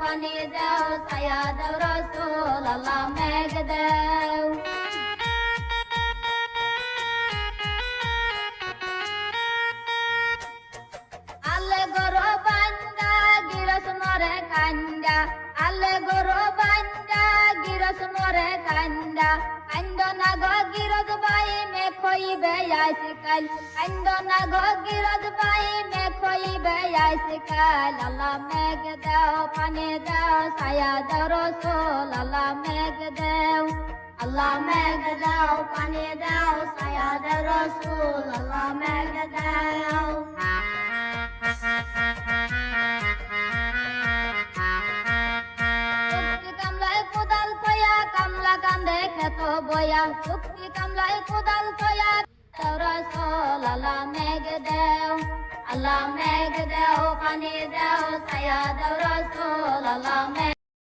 পানি দাও ছায়া দাও রসুল আল্লাহ মেঘ দাও। আলে গরো বান্দা, গিরস মরে কান্দা। আলে গরো বান্দা, গিরস মরে কান্দা। কান্দ না গো গিরজ বাই মে খইবে আইসকাল কান্দ না গো মে খইবে আইসকাল আল্লাহ মেঘ দাও পানি দাও ছায়া দাও রসুল আল্লাহ মেঘ দাও আল্লাহ মেঘ দাও পানি দাও ছায়া দাও রসুল আল্লাহ মেঘ দাও কান্দে খেত বয়া চুক্তি কামলায় কোদাল কয়া রসল আল্লাহ মেঘ দেও আল্লাহ মেঘ দেও পানি দেও ছায়া দেও